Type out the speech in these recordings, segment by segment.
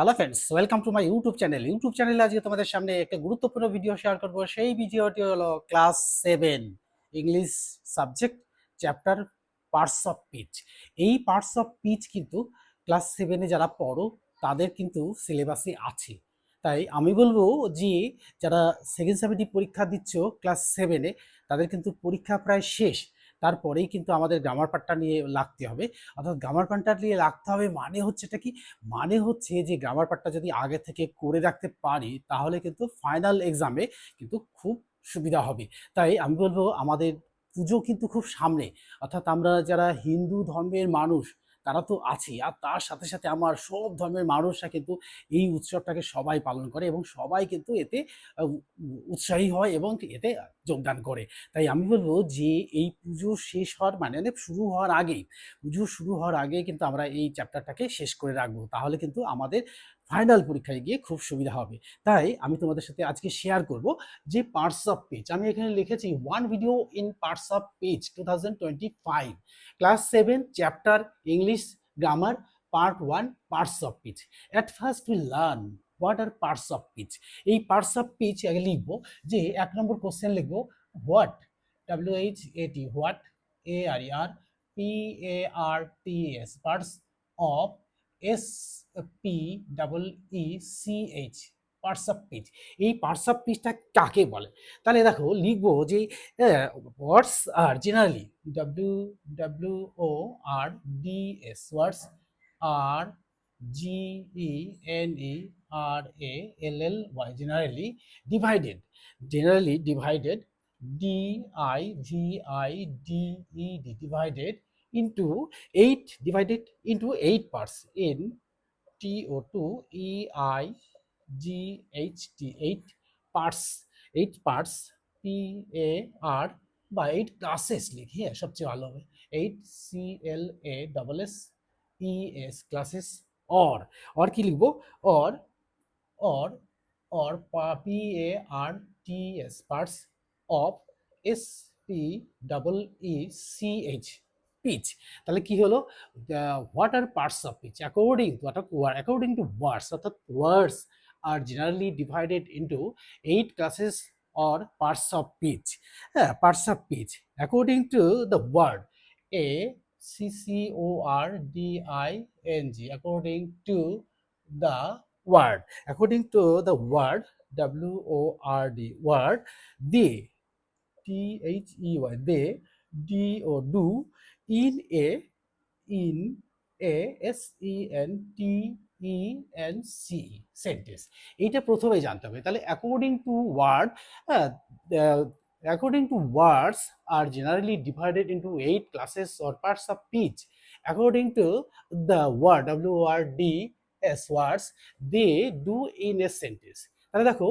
Hello friends welcome to my YouTube channel YouTube চ্যানেলে আজকে তোমাদের সামনে একটা গুরুত্বপূর্ণ ভিডিও শেয়ার করব। সেই ভিডিওটি হলো class seven English subject chapter parts of speech এই পার্টস অফ পিচ কিন্তু ক্লাস সেভেনে যারা পড়ো, তাদের কিন্তু সিলেবাসে আছে। তাই আমি বলব যে, যারা সেকেন্ড সেভেন্টি পরীক্ষা দিচ্ছ ক্লাস সেভেনে তাদের কিন্তু পরীক্ষা প্রায় শেষ। তারপরেই কিন্তু আমাদের গ্রামার পার্টটা নিয়ে লাগতে হবে। অর্থাৎ গ্রামার পার্টটা নিয়ে লাগতে হবে মানে হচ্ছে এটা কি? মানে হচ্ছে যে গ্রামার পার্টটা যদি আগে থেকে করে রাখতে পারি, তাহলে কিন্তু ফাইনাল এক্সামে কিন্তু খুব সুবিধা হবে। তাই আমি বলব আমাদের পুজো কিন্তু খুব সামনে। অর্থাৎ আমরা যারা হিন্দু ধর্মের মানুষ তারা তো আছেই। আর তার সাথে সাথে আমার সব ধর্মের মানুষরা কিন্তু এই উৎসবটাকে সবাই পালন করে এবং সবাই কিন্তু এতে উৎসাহী হয় এবং এতে যোগদান করে। তাই আমি বলব যে এই পুজো শেষ হওয়ার মানে মানে শুরু হওয়ার আগেই, পুজো শুরু হওয়ার আগে কিন্তু আমরা এই চ্যাপ্টারটাকে শেষ করে রাখব। তাহলে কিন্তু আমাদের ফাইনাল পরীক্ষায় গিয়ে খুব সুবিধা হবে। তাই আমি তোমাদের সাথে আজকে শেয়ার করব যে পার্টস অফ পেজ আমি এখানে লিখেছি one video in parts of speech two thousand twenty five class seven chapter English grammar part one parts of speech at first we learn what are parts of speech এই parts of speech আগে লিখব যে এক নম্বর question লিখব what W H A T what A R are P A R T S parts of S P double E C H parts of speech এই parts of কাকে বলে? তাহলে দেখো, লিখব যে words are generally W W O R D S words are G E N E R A L L Y generally divided generally divided, d i v i d e d, divided into 8 divided into 8 parts in t o 2 e i g h t 8 parts 8 parts p a বা 8 classes লিখি হ্যাঁ সবচেয়ে ভালো হবে 8 c l a double S E S classes or or কি লিখব or or P A R T S parts of S P double E C Pitch, তাহলে কি হলো? What are parts of speech according to according to words অর্থাৎ words are generally divided into eight classes or parts of speech হ্যাঁ parts of speech according to the word A C C O R D I N G according to the word, according to the word, w, o, r, d, word, they, t, h e y, they, d, o, do in a in a s e n t e n c sentence এইটা প্রথমে জানতে হবে। তাহলে according to word according to words are generally divided into eight classes or parts of speech according to the word W R D S words they do in a sentence তাহলে দেখো,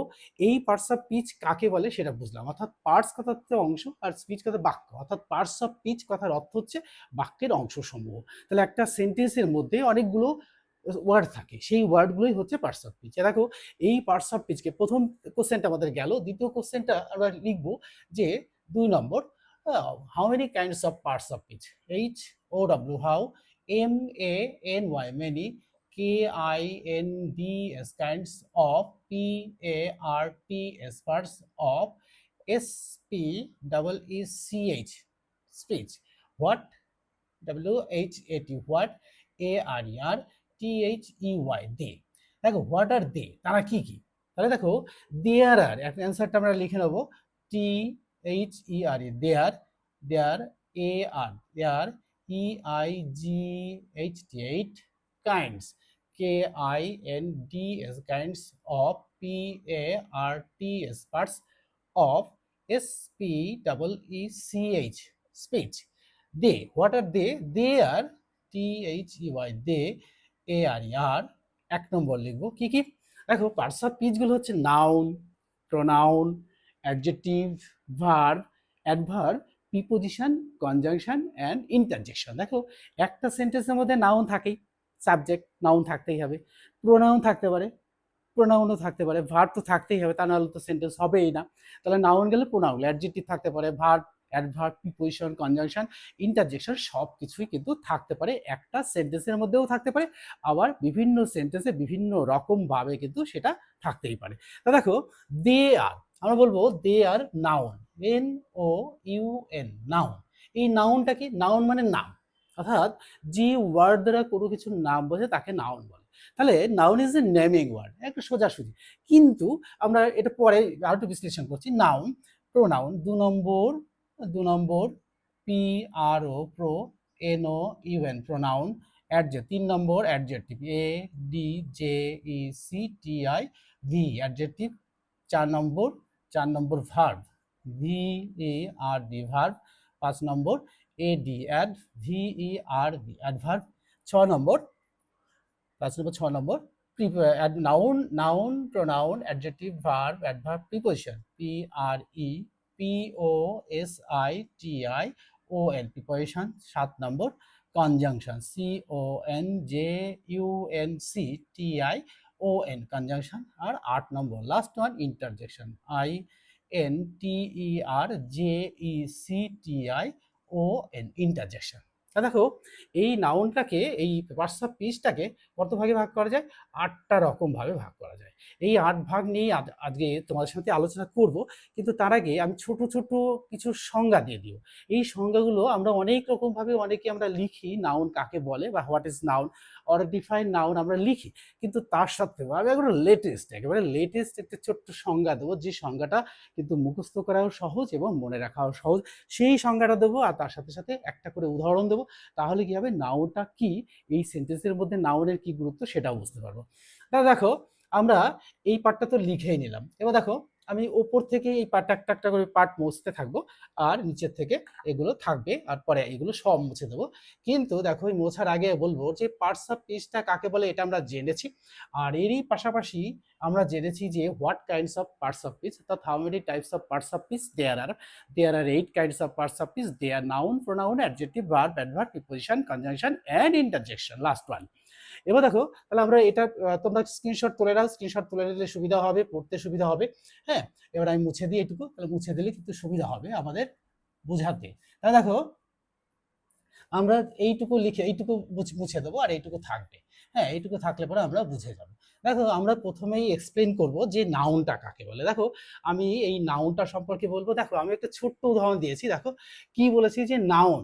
এই parts of speech কাকে বলে সেটা বুঝলাম। অর্থাৎ parts কথা হচ্ছে অংশ আর স্পিচ কথা বাক্য। অর্থাৎ পার্টস অফ পিচ কথার অর্থ হচ্ছে বাক্যের অংশ সমূহ তাহলে একটা সেন্টেন্সের মধ্যে অনেকগুলো ওয়ার্ড থাকে। সেই ওয়ার্ডগুলোই হচ্ছে পার্টস অফ পিচ দেখো, এই পার্টস অফ পিচকে প্রথম কোশ্চেনটা আমাদের গেল, দ্বিতীয় কোশ্চেনটা আমরা লিখব যে দুই নম্বর how many kinds of parts of speech H O W how M A N Y many K I N D S, kinds of P A R T S, parts of S P double E C H, speech. What? What? A R E R T H E Y, they. দেখো what are they তারা কি কি? তাহলে দেখো দেয়ার আর একটা অ্যান্সারটা আমরা লিখে নেব T H E R E there there A R there E I G H T eight kinds K I N D S kinds of P A R T S parts of S P double E C H speech. They, what are they? They are T H E Y, they A R E R এক নম্বর লিখব কি কি দেখো parts of পিচগুলো হচ্ছে noun pronoun adjective verb adverb preposition conjunction and interjection দেখো একটা সেন্টেন্সের মধ্যে নাউন থাকেই সাবজেক্ট নাউন থাকতেই হবে। প্রোনাউন থাকতে পারে প্রোনাউনও থাকতে পারে ভার্ব তো থাকতেই হবে, তা নাহলে তো সেন্টেন্স হবেই না। তাহলে নাউন গেলে প্রোনাউন অ্যাডজেক্টিভ থাকতে পারে verb adverb preposition conjunction interjection সব কিছুই কিন্তু থাকতে পারে। একটা সেন্টেন্সের মধ্যেও থাকতে পারে, আবার বিভিন্ন সেন্টেন্সে বিভিন্ন রকমভাবে কিন্তু সেটা থাকতেই পারে। তা দেখো দে আর আমরা বলব they are noun N O U N noun এই নাউনটা কি? নাউন মানে নাম। অর্থাৎ যে ওয়ার্ড দ্বারা কোনো কিছুর নাম বোঝে তাকে নাউন বলে। তাহলে noun is a naming word একটা সোজাসুজি। কিন্তু আমরা এটা পরে আরও একটু বিশ্লেষণ করছি। নাউন প্রোনাউন দু নম্বর দু নম্বর P R O pro N O U N pronoun adject তিন নম্বর adjective A D J E C T I V adjective চার নম্বর চার নম্বর verb V A R D verb পাঁচ নম্বর A D ad V E R D adverb ছ নম্বর, পাঁচ নম্বর ছ নম্বর noun noun pronoun adjective verb adverb preposition P R E P O S I T I O N preposition সাত নম্বর conjunction C O N J U N C T I O N conjunction আর আট নম্বর last one interjection I N T E R J E C T I O N interjection. দেখো, এই নাউনটাকে এই of পিসটাকে কত ভাগে ভাগ করা যায়? আটটা রকম ভাবে ভাগ করা যায়। এই আট ভাগ নিয়ে আজকে তোমাদের সাথে আলোচনা করব। কিন্তু তার আগে আমি ছোট ছোট কিছু সংজ্ঞা দিয়ে দিও। এই সংজ্ঞাগুলো আমরা অনেক রকম ভাবে অনেকে আমরা লিখি নাউন কাকে বলে বা what is noun or define noun আমরা লিখি। কিন্তু তার সাথেও আমি একবারে লেটেস্ট একেবারে লেটেস্ট একটা ছোট্ট সংজ্ঞা দেবো। যে সংজ্ঞাটা কিন্তু মুখস্থ করাও সহজ এবং মনে রাখাও সহজ। সেই সংজ্ঞাটা দেবো আর তার সাথে সাথে একটা করে উদাহরণ দেবো। তাহলে কি হবে? নাউনটা কি? এই সেন্টেন্সের মধ্যে নাউনের কি গুরুত্ব সেটাও বুঝতে পারব। তা দেখো আমরা এই পার্টটা তো লিখেই নিলাম। এবার দেখো, আমি ওপর থেকে এই পার্ট একটা একটা করে পার্ট মুছতে থাকব, আর নিচের থেকে এগুলো থাকবে, আর পরে এগুলো সব মুছে দেবো। কিন্তু দেখো, এই মোছার আগে বলব যে পার্টস অফ পিসটা কাকে বলে এটা আমরা জেনেছি। আর এরই পাশাপাশি আমরা জেনেছি যে what kinds of parts of speech অর্থাৎ how many types of parts of speech there are there are eight kinds of parts of speech there noun pronoun adjective verb adverb preposition conjunction and interjection last one এবার দেখো, তাহলে আমরা এটা তোমরা screenshot তুলে নাও screenshot তুলে নিলে সুবিধা হবে, পড়তে সুবিধা হবে হ্যাঁ? এবার আমি মুছে দিই এটুকু, তাহলে মুছে দিলে কিন্তু সুবিধা হবে আমাদের বোঝাতে। তাহলে দেখো, আমরা এইটুকু লিখে, এইটুকু মুছে দেবো আর এইটুকু থাকবে হ্যাঁ? এইটুকু থাকলে পরে আমরা বুঝে যাব। দেখো, আমরা প্রথমেই এক্সপ্লেন করব যে নাউনটা কাকে বলে। দেখো, আমি এই নাউনটা সম্পর্কে বলব। দেখো, আমি একটা ছোট্ট উদাহরণ দিয়েছি। দেখো, কি বলেছি যে noun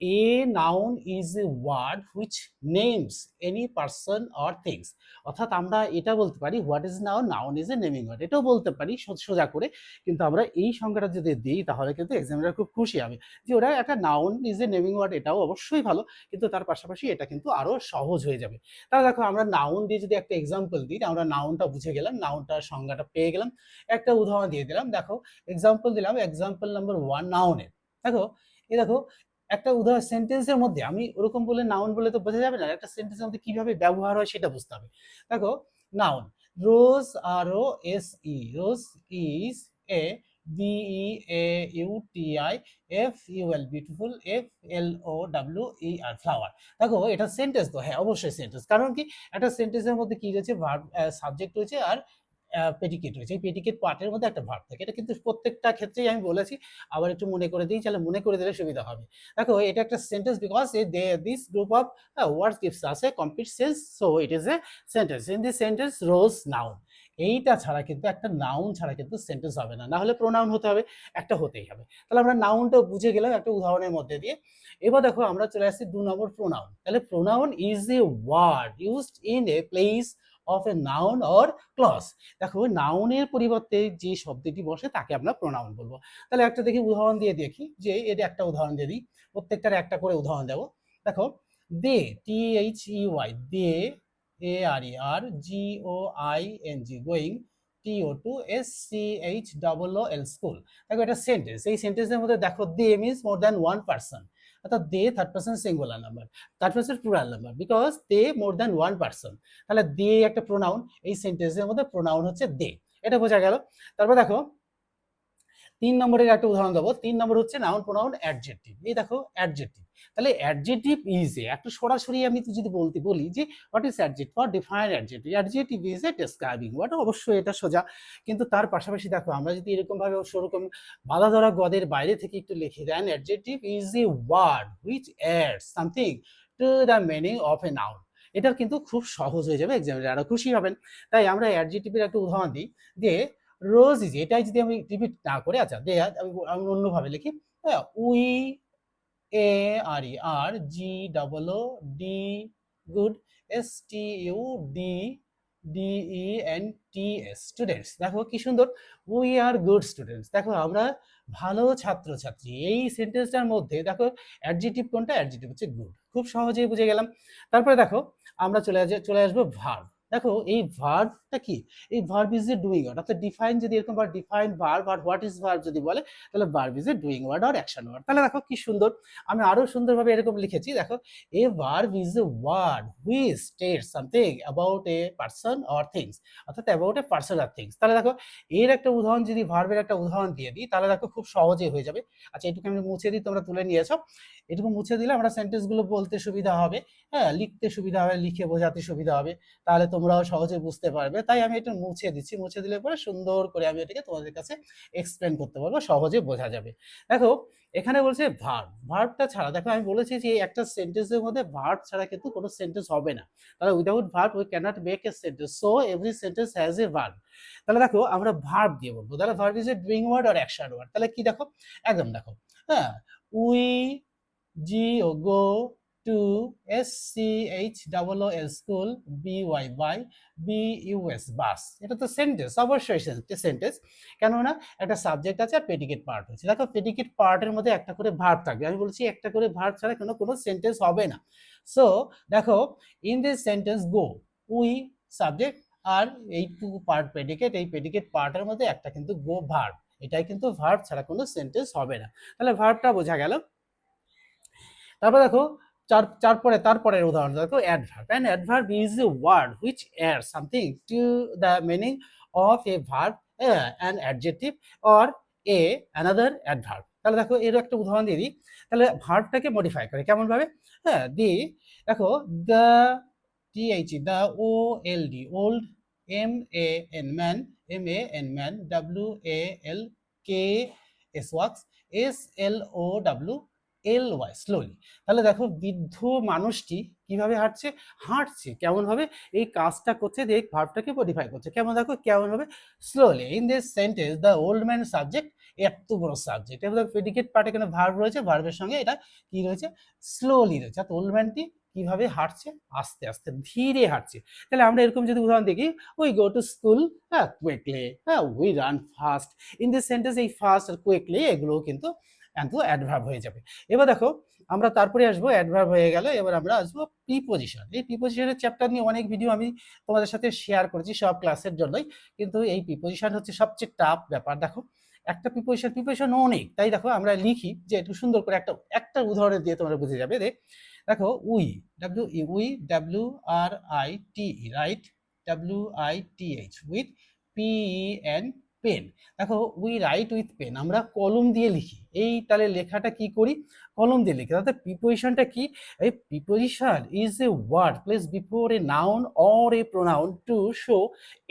a noun is a word which names any person or things. অর্থাৎ আমরা এটা বলতে পারি what is noun noun is a naming word এটাও বলতে পারি সোজা করে। কিন্তু আমরা এই সংখ্যাটা যদি দিই, তাহলে কিন্তু এক্সামিনার খুব খুশি হবে যে ওরা একটা noun is a naming word এটাও অবশ্যই ভালো। কিন্তু তার পাশাপাশি এটা কিন্তু আরও সহজ হয়ে যাবে। তাহলে দেখো, আমরা নাউন দিয়ে যদি একটা এক্সাম্পল দিই, আমরা নাউনটা বুঝে গেলাম নাউনটার সংজ্ঞাটা পেয়ে গেলাম। একটা উদাহরণ দিয়ে দিলাম, দেখো এক্সাম্পল দিলাম এক্সাম্পল নাম্বার ওয়ান নাউনের দেখো এ দেখো একটা উদাহরণ সেন্টেন্সের মধ্যে, আমি ওরকম বলে নাউন বলে তো বোঝা যাবে না, একটা সেন্টেন্সের মধ্যে কীভাবে ব্যবহার হয় সেটা বুঝতে হবে। দেখো noun rose R O S E, rose is a B E A U T I F U L, beautiful, F L O W E R, flower. দেখো, এটা সেন্টেন্স তো হ্যাঁ অবশ্যই সেন্টেন্স কারণ কি, একটা সেন্টেন্সের মধ্যে কি রয়েছে সাবজেক্ট রয়েছে, আর পেটিকেট রয়েছে এই পেটিকেট পার্টের মধ্যে একটা ভার্ব থাকে। এটা কিন্তু প্রত্যেকটা ক্ষেত্রেই আমি বলেছি, আবার একটু মনে করে দিই, তাহলে মনে করে দিলে সুবিধা হবে। দেখো, এটা একটা sentence because they this group of words gives আছে complete sense so it is a sentence in this sentence rose noun এইটা ছাড়া কিন্তু একটা নাউন ছাড়া কিন্তু সেন্টেন্স হবে না। না হলে প্রোনাউন হতে হবে, একটা হতেই হবে। তাহলে আমরা নাউনটা বুঝে গেলাম একটা উদাহরণের মধ্যে দিয়ে। এবার দেখো, আমরা চলে আসছি দু নম্বর প্রোনাউন তাহলে pronoun is a word used in a place of a noun or clause দেখো নাউনের পরিবর্তে যে শব্দটি বসে, তাকে আমরা প্রোনাউন বলব। তাহলে একটা দেখি, উদাহরণ দিয়ে দেখি, যে এর একটা উদাহরণ দিয়ে দিই। প্রত্যেকটার একটা করে উদাহরণ দেবো। দেখো, they T H E Y they A R E are G O I N G going T O to S C H double O L school দেখো, এটা সেন্টেন্স এই সেন্টেন্সের মধ্যে দেখো, they means more than one person অর্থাৎ they third person singular number third person plural number because they more than one person তাহলে they একটা pronoun এই সেন্টেন্সের মধ্যে প্রোনাউন হচ্ছে দে এটা বোঝা গেল। তারপর দেখো তিন নম্বরের একটা উদাহরণ দেবো। তিন নম্বর হচ্ছে নাউন প্রোনাউন অ্যাডজেক্টিভ এই দেখো অ্যাডজেক্টিভ তাহলে অ্যাডজেক্টিভ ইজ এ একটু সরাসরি আমি যদি বলতে বলি যে what is adjective for define adjective adjective is a describing word অবশ্যই এটা সোজা। কিন্তু তার পাশাপাশি দেখো, আমরা যদি এরকমভাবে সেরকম বাধা ধরা গদের বাইরে থেকে একটু লিখে দেন adjective is a word which add something to the meaning of a noun এটা কিন্তু খুব সহজ হয়ে যাবে এক্সামিনার আরও খুশি হবেন। তাই আমরা অ্যাডজেক্টিভের একটা উদাহরণ দিই। যে রোজ ইজ এটাই যদি আমি রিপিট না করে আচ্ছা দে, আমি অন্যভাবে লিখি হ্যাঁ we A R E are G double O D good S T U D D E N T S students দেখো কি সুন্দর উই আর গুড স্টুডেন্টস দেখো আমরা ভালো ছাত্রছাত্রী। এই সেন্টেন্সটার মধ্যে দেখো অ্যাডজেটিভ কোনটা? অ্যাডজেটিভ হচ্ছে গুড খুব সহজেই বুঝে গেলাম। তারপরে দেখো, আমরা চলে চলে আসব ভার্ব দেখো এই ভার্বটা কি? এই verb is a doing word অর্থাৎ ডিফাইন যদি এরকম ভাবে ডিফাইন ভার্ব আর হোয়াট ইজ ভার্ব যদি বলে, তাহলে verb is a doing word R action word তাহলে দেখো কি সুন্দর। আমি আরও সুন্দরভাবে এরকম লিখেছি, দেখো। A verb is a word which state something about a person or things অর্থাৎ অ্যাবাউট এ পার্সন আর থিংস তাহলে দেখো, এর একটা উদাহরণ যদি ভার্বের একটা উদাহরণ দিয়ে দিই, তাহলে দেখো খুব সহজে হয়ে যাবে। আচ্ছা এটুকু আমি মুছে দিই, তোমরা তুলে নিয়েছো। এটুকু মুছে দিলে আমরা সেন্টেন্সগুলো বলতে সুবিধা হবে। হ্যাঁ লিখতে সুবিধা হবে, লিখে বোঝাতে সুবিধা হবে। তাহলে তোমরাও সহজে বুঝতে পারবে। তাই আমি এটা মুছে দিচ্ছি। মুছে দিলে পরে সুন্দর করে আমি এটাকে তোমাদের কাছে এক্সপ্লেন করতে পারব, সহজে বোঝা যাবে। দেখো, এখানে বলছে ভার্ব ভার্বটা ছাড়া, দেখো আমি বলেছি যে একটা সেন্টেন্সের মধ্যে ভার্ব ছাড়া কিন্তু কোনো সেন্টেন্স হবে না। তাহলে without verb we cannot make a sentence so every sentence has a verb তাহলে দেখো, আমরা ভার্ব দিয়ে বলব। তাহলে verb is a doing word R action word তাহলে কি দেখো? একদম দেখো। হ্যাঁ we G O go to S C H double O S school B Y by B U S bus এটা তো সেন্টেন্স অবশ্যই সেন্টেন্স কেননা একটা সাবজেক্ট আছে আর পেডিকেট পার্ট হচ্ছে দেখো পেডিকেট পার্টের মধ্যে একটা করে ভার্ব থাকবে। আমি বলছি একটা করে ভার্ব ছাড়া কোনো কোনো সেন্টেন্স হবে না। সো দেখো in this sentence go we subject আর এই টু পার্ট পেডিকেট এই পেডিকেট পার্টের মধ্যে একটা কিন্তু গো ভার্ব এটাই কিন্তু ভার্ব ছাড়া কোনো সেন্টেন্স হবে না। তাহলে ভার্বটা বোঝা গেল। তারপর দেখো চার তারপরে তারপরের উদাহরণ দেখো adverb an adverb is a word which add something to the meaning of a verb an adjective or a another adverb তাহলে দেখো, এরও একটা উদাহরণ দিয়ে দিই। তাহলে ভার্বটাকে মডিফাই করে কেমনভাবে? হ্যাঁ দি দেখো the T H the O L D old M A N man M A N man W A L K S walks S L O W L Y slowly তাহলে দেখো বৃদ্ধ মানুষটি কীভাবে হাঁটছে? হাঁটছে কেমন হবে এই কাজটা করছে দেখ ভার্বটাকে মডিফাই করছে। কেমন দেখো? কেমন হবে slowly in this sentence the old man subject এত বড় সাবজেক্ট এবং প্রেডিকেট পার্ট এখানে ভার্ব রয়েছে ভার্বের সঙ্গে এটা কি রয়েছে? স্লোলি রয়েছে। অর্থাৎ ওল্ড ম্যানটি কীভাবে হাঁটছে? আস্তে আস্তে, ধীরে হাঁটছে। তাহলে আমরা এরকম যদি উদাহরণ দেখি উই গো টু স্কুল হ্যাঁ কুইকলি হ্যাঁ we run fast in this sentence এই ফাস্ট আর কুইকলি এগুলো কিন্তু কিন্তু অ্যাডভার্ব হয়ে যাবে। এবার দেখো, আমরা তারপরে আসব অ্যাডভার্ব হয়ে গেল, এবার আমরা আসব প্রিপোজিশন এই প্রিপোজিশনের চ্যাপ্টার নিয়ে অনেক ভিডিও আমি তোমাদের সাথে শেয়ার করেছি সব ক্লাসের জন্যই, কিন্তু এই প্রিপোজিশন হচ্ছে সবচেয়ে টাফ ব্যাপার। দেখো, একটা প্রিপোজিশন প্রিপোজিশন অনেক। তাই দেখো, আমরা লিখি যে একটু সুন্দর করে একটা একটা উদাহরণ দিয়ে তোমরা বুঝে যাবে দেখ দেখো, we W E we W R I T write W I T H with P N pen দেখো উই রাইট উইথ পেন আমরা কলম দিয়ে লিখি। এই তাহলে লেখাটা কি করি? কলম দিয়ে লিখি। তাহলে প্রিপোজিশনটা কি? এই preposition is a word place before a noun or a pronoun to show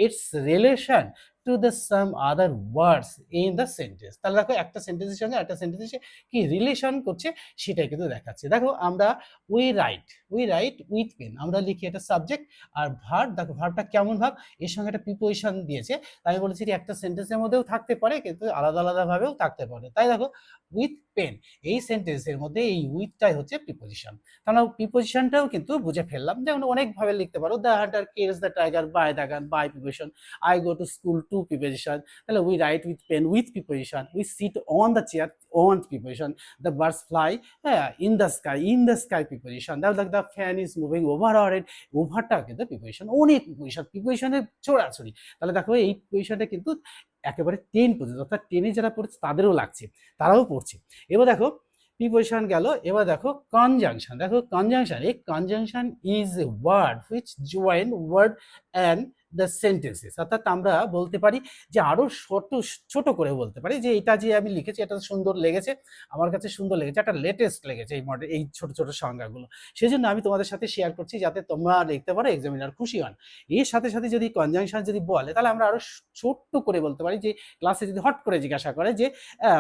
its relation to the some other words in the sentence তাহলে দেখো একটা সেন্টেন্সের সঙ্গে একটা সেন্টেন্সে কি রিলেশন করছে সেটাই কিন্তু দেখাচ্ছে। দেখো আমরা we write we write with pen আমরা লিখি এটা সাবজেক্ট আর ভার্ব দেখো ভার্বটা কেমন ভাব? এর সঙ্গে একটা প্রিপোজিশন দিয়েছে। আমি বলেছি একটা সেন্টেন্সের মধ্যেও থাকতে পারে কিন্তু আলাদা আলাদাভাবেও থাকতে পারে। তাই দেখো উইথ পেন এই সেন্টেন্সের মধ্যে এই উইথটাই হচ্ছে প্রিপোজিশন তাহলে প্রিপোজিশনটাও কিন্তু বুঝে ফেললাম। যেমন অনেকভাবে লিখতে পারো the hunter cares the tiger by the gun by preposition I go to school to preposition তাহলে we write with pen with preposition we sit on the chair on preposition the birds fly হ্যাঁ in the sky in the sky preposition that like the fan is moving over our head ওভারটা কিন্তু preposition অনেক preposition প্রিপোজিশনের চোরাছড়ি তাহলে দেখো এই পজিশনটা কিন্তু একেবারে টেন পর্যন্ত, অর্থাৎ টেনে যারা পড়ছে তাদেরও লাগছে, তারাও পড়ছে, এবার দেখো প্রিপোজিশন গেল, এবার দেখো কনজাংশন দেখো কনজাংশন এই conjunction is a word which join word and the sentences অর্থাৎ আমরা বলতে পারি যে আরও ছোট ছোট করে বলতে পারি যে এটা যে আমি লিখেছি এটা সুন্দর লেগেছে, আমার কাছে সুন্দর লেগেছে, একটা লেটেস্ট লেগেছে এই মডেল এই ছোট ছোট সংজ্ঞাগুলো। সেই জন্য আমি তোমাদের সাথে শেয়ার করছি যাতে তোমরা লিখতে পারো এক্সামিনার খুশি হন। এর সাথে সাথে যদি কনজাংশন যদি বলে, তাহলে আমরা আরও ছোট্ট করে বলতে পারি যে ক্লাসে যদি হট করে জিজ্ঞাসা করে যে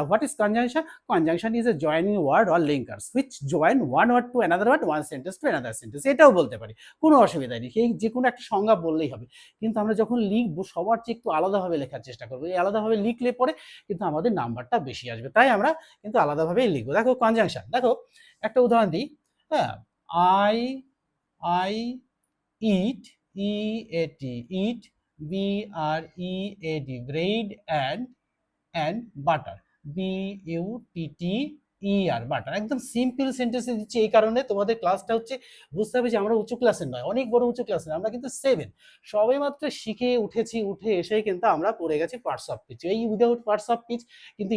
what is conjunction conjunction is a joining word or linkers which join one word to another word one sentence to another sentence এটাও বলতে পারি। কোনো অসুবিধা নেই যে কোনো একটা সংজ্ঞা বললেই হবে। কিন্তু আমরা যখন লিখব, সবার চেয়ে একটু আলাদাভাবে লেখার চেষ্টা করব। এই আলাদাভাবে লিখলে পরে কিন্তু আমাদের নাম্বারটা বেশি আসবে। তাই আমরা কিন্তু আলাদাভাবেই লিখব। দেখো কনজাংশন দেখো একটা উদাহরণ দিই। হ্যাঁ I I eat E A T eat B R E A D bread and and butter B U T T E R butter একদম সিম্পল সেন্টেন্সে দিচ্ছি এই কারণে তোমাদের ক্লাসটা হচ্ছে বুঝতে হবে যে আমরা উঁচু ক্লাসের নয়, অনেক বড় উঁচু ক্লাসের আমরা কিন্তু সেভেন সবে মাত্র শিখে, উঠেছি, উঠে এসেই কিন্তু আমরা পড়ে গেছি পার্টস অফ পিচ এই উইদাউট পার্টস অফ পিচ কিন্তু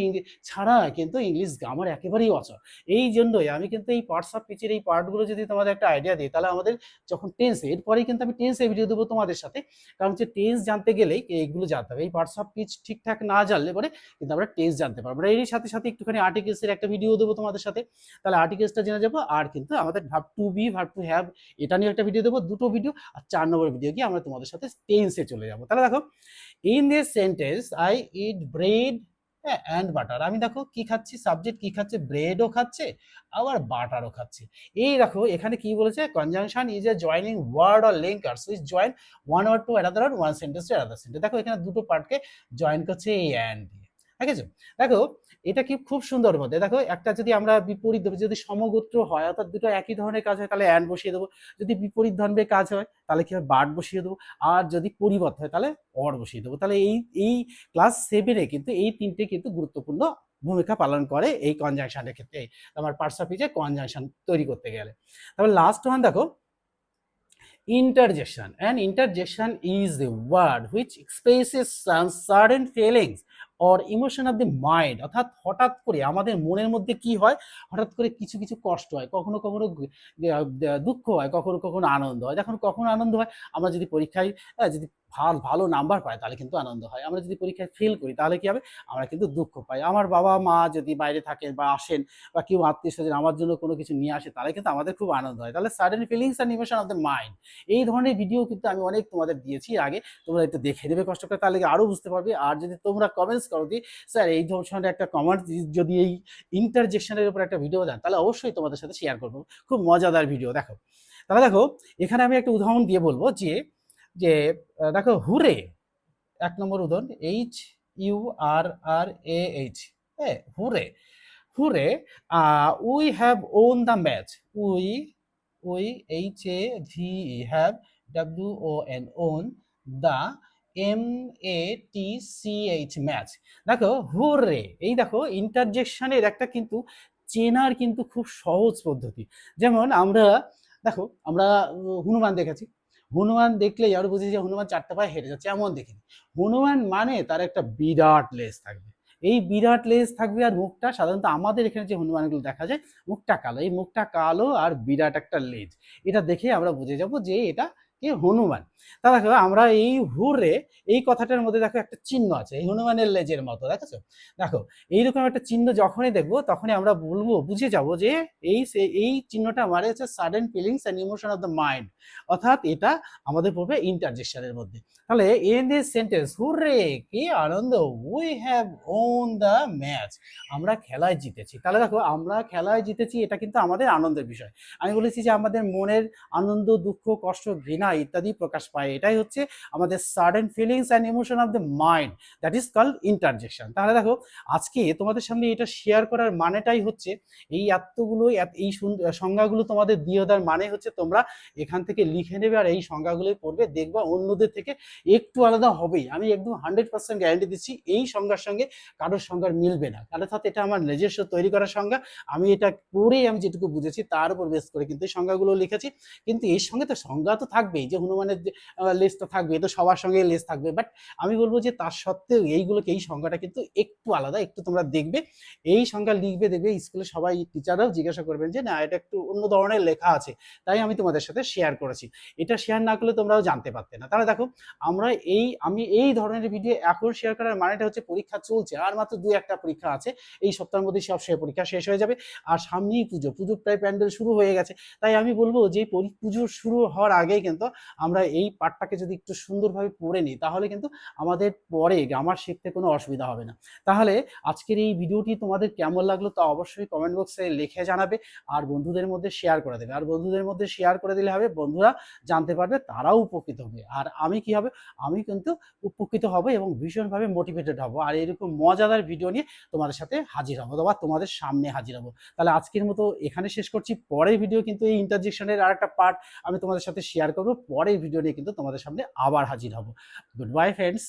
ছাড়া কিন্তু ইংলিশ গ্রামার একেবারেই অচল। এই জন্যই আমি কিন্তু এই পার্টস অফ পিচের এই পার্টগুলো যদি তোমাদের একটা আইডিয়া দিই, তাহলে আমাদের যখন টেন্স এরপরেই কিন্তু আমি টেন্সে ভিডিও দেবো তোমাদের সাথে। কারণ হচ্ছে টেন্স জানতে গেলেই এইগুলো জানতে হবে। এই পার্টস অফ পিচ ঠিকঠাক না জানলে পরে কিন্তু আমরা টেন্স জানতে পারব এর সাথে সাথে একটুখানি আর্টিকেলসের একটা ভিডিও দেবো তোমাদের সাথে। তাহলে আর্টিকেলসটা জেনে যাব। আর কিন্তু আমাদের verb to be verb to have এটা নিয়ে একটা ভিডিও দেবো, দুটো ভিডিও আর চার নম্বর ভিডিও গিয়ে আমরা তোমাদের সাথে টেন্সে চলে যাব। তাহলে দেখো in this sentence I eat bread and butter আমি দেখো কি খাচ্ছি সাবজেক্ট কি খাচ্ছে ব্রেডও খাচ্ছে, আবার বাটারও খাচ্ছে। এই দেখো, এখানে কি বলেছে? Conjunction is a joining word or linkers which join one word to another one sentence to another sentence দেখো, এখানে দুটো পার্টকে জয়েন করছে এই অ্যান্ড দিয়ে ঠিক আছে? দেখো, এটা কি খুব সুন্দর মধ্যে। দেখো, একটা যদি আমরা বিপরীত যদি সমগোত্র হয়, অর্থাৎ দুটো একই ধরনের কাজ হয়, তাহলে অ্যান্ড বসিয়ে দেবো। যদি বিপরীত ধর্মের কাজ হয়, তাহলে কি হয়? বার্ড বসিয়ে দেবো। আর যদি পরিবর্ত হয়, তাহলে অর বসিয়ে দেবো। তাহলে এই এই ক্লাস সেভেনে কিন্তু এই তিনটে কিন্তু গুরুত্বপূর্ণ ভূমিকা পালন করে এই কনজাংশনের ক্ষেত্রে। আমার পার্সাপিজে কনজাংশন তৈরি করতে গেলে। তারপর লাস্ট ওয়ান দেখো, interjection an interjection is a word which expresses some feelings or emotion of the mind অর্থাৎ হঠাৎ করে আমাদের মনের মধ্যে কি হয়? হঠাৎ করে কিছু কিছু কষ্ট হয়, কখনো কখনো দুঃখ হয়, কখনো কখনো আনন্দ হয়। যখন কখনো আনন্দ হয়, আমরা যদি পরীক্ষায় যদি ভালো ভালো নাম্বার পায়, তাহলে কিন্তু আনন্দ হয়। আমরা যদি পরীক্ষায় ফেল করি, তাহলে কি হবে? আমরা কিন্তু দুঃখ পাই। আমার বাবা মা যদি বাইরে থাকেন বা আসেন বা কেউ আত্মীয় স্বজন আমার জন্য কোনো কিছু নিয়ে আসে, তাহলে কিন্তু আমাদের খুব আনন্দ হয়। তাহলে sudden feelings and emotion of the mind এই ধরনের ভিডিও কিন্তু আমি অনেক তোমাদের দিয়েছি আগে। তোমরা একটু দেখে দেবে কষ্ট করে, তাহলে আরও বুঝতে পারবে। আর যদি তোমরা কমেন্টস করো যে, স্যার, এই ধরনের একটা কমেন্ট যদি এই ইন্টারজেকশনের উপর একটা ভিডিও দেন, তাহলে অবশ্যই তোমাদের সাথে শেয়ার করব। খুব মজাদার ভিডিও দেখো। তাহলে দেখো, এখানে আমি একটা উদাহরণ দিয়ে বলব যে যে দেখো হুরে, এক নম্বর উদাহরণ H U R R A H হ্যাঁ hurrah hurrah we have won the match we we H A V have W O N won the M A T C H match দেখো হুররে এই দেখো ইন্টারজেকশনের একটা কিন্তু চেনার কিন্তু খুব সহজ পদ্ধতি। যেমন আমরা, দেখো আমরা হনুমান দেখেছি। হনুমান দেখলেই আর বুঝি যে হনুমান চারটে পায়ে হেঁটে যাচ্ছে, এমন দেখিনি হনুমান মানে তার একটা বিরাট লেজ থাকবে। এই বিরাট লেজ থাকবে আর মুখটা সাধারণত আমাদের এখানে যে হনুমানগুলো দেখা যায়, মুখটা কালো। এই মুখটা কালো আর বিরাট একটা লেজ। এটা দেখে আমরা বুঝে যাব যে এটা কে হনুমান। তা দেখো, আমরা এই হুরে এই কথাটার মধ্যে দেখো একটা চিহ্ন আছে, এই হনুমানের লেজের মতো, দেখেছ? দেখো, এইরকম একটা চিহ্ন যখনই দেখব, তখনই আমরা বলব, বুঝে যাব যে এই এই চিহ্নটা মানে হচ্ছে sudden feelings and emotion of the mind অর্থাৎ এটা আমাদের পড়বে ইন্টারজেকশনের মধ্যে। তাহলে ইন দিস সেন্টেন্স হুররে, কি আনন্দ we have won the match আমরা খেলায় জিতেছি। তাহলে দেখো, আমরা খেলায় জিতেছি, এটা কিন্তু আমাদের আনন্দের বিষয়। আমি বলেছি যে আমাদের মনের আনন্দ, দুঃখ, কষ্ট, ঘৃণা ইত্যাদি প্রকাশ পায়। এটাই হচ্ছে আমাদের sudden feelings and emotion of the mind that is called interjection তাহলে দেখো, আজকে তোমাদের সামনে এটা শেয়ার করার মানেটাই হচ্ছে, এই এতগুলো, এই সংজ্ঞাগুলো তোমাদের দিয়ে দেওয়ার মানে হচ্ছে তোমরা এখান থেকে লিখে নেবে আর এই সংজ্ঞাগুলোই পড়বে, দেখবা অন্যদের থেকে একটু আলাদা হবেই। আমি একদম হান্ড্রেড পার্সেন্ট গ্যারান্টি দিচ্ছি, এই সংজ্ঞার সঙ্গে কারোর সংজ্ঞার মিলবে না। কারণ অর্থাৎ এটা আমার নিজস্ব তৈরি করা সংজ্ঞা, আমি এটা পড়েই আমি যেটুকু বুঝেছি, তার উপর বেস করে কিন্তু এই সংজ্ঞাগুলো লিখেছি। কিন্তু এর সঙ্গে তো সংজ্ঞা তো থাকবে থাকবেই যে হনুমানের যে লেসটা থাকবে তো সবার সঙ্গে লেস থাকবে। বাট আমি বলব যে তার সত্ত্বেও এইগুলোকে, এই সংখ্যাটা কিন্তু একটু আলাদা, একটু তোমরা দেখবে। এই সংখ্যা লিখবে, দেখবে স্কুলে সবাই টিচাররাও জিজ্ঞাসা করবেন যে, না, এটা একটু অন্য ধরনের লেখা আছে। তাই আমি তোমাদের সাথে শেয়ার করেছি। এটা শেয়ার না করলে তোমরাও জানতে পারতে না। তাহলে দেখো, আমরা এই, আমি এই ধরনের ভিডিও এখন শেয়ার করার মানেটা হচ্ছে পরীক্ষা চলছে। আর মাত্র দুই একটা পরীক্ষা আছে। এই সপ্তাহের মধ্যে সব সে পরীক্ষা শেষ হয়ে যাবে। আর সামনেই পুজো। পুজোর প্রায় প্যান্ডেল শুরু হয়ে গেছে। তাই আমি বলব যে পুজো শুরু হওয়ার আগেই কিন্তু আমরা এই পাঠটাকে যদি একটু সুন্দরভাবে পড়ে নিই, তাহলে কিন্তু আমাদের পরে গ্রামার শিখতে কোনো অসুবিধা হবে না। তাহলে আজকের এই ভিডিওটি তোমাদের কেমন লাগল তা অবশ্যই কমেন্ট বক্সে লিখে জানাবে আর বন্ধুদের মধ্যে শেয়ার করে দেবে। আর বন্ধুদের মধ্যে শেয়ার করে দিলে হবে, বন্ধুরা জানতে পারবে তারাও উপকৃত হবে। আর আমি কি হবে? আমি কিন্তু উপকৃত হব এবং ভীষণভাবে মোটিভেটেড হব। আর এরকম মজাদার ভিডিও নিয়ে তোমাদের সাথে হাজির হব অথবা তোমাদের সামনে হাজির হব। তাহলে আজকের মতো এখানে শেষ করছি। পরের ভিডিও কিন্তু এই ইন্টারজেকশনের আর একটা পার্ট আমি তোমাদের সাথে শেয়ার করব। পরের ভিডিও নিয়ে কিন্তু তোমাদের সামনে আবার হাজির হব। Good bye friends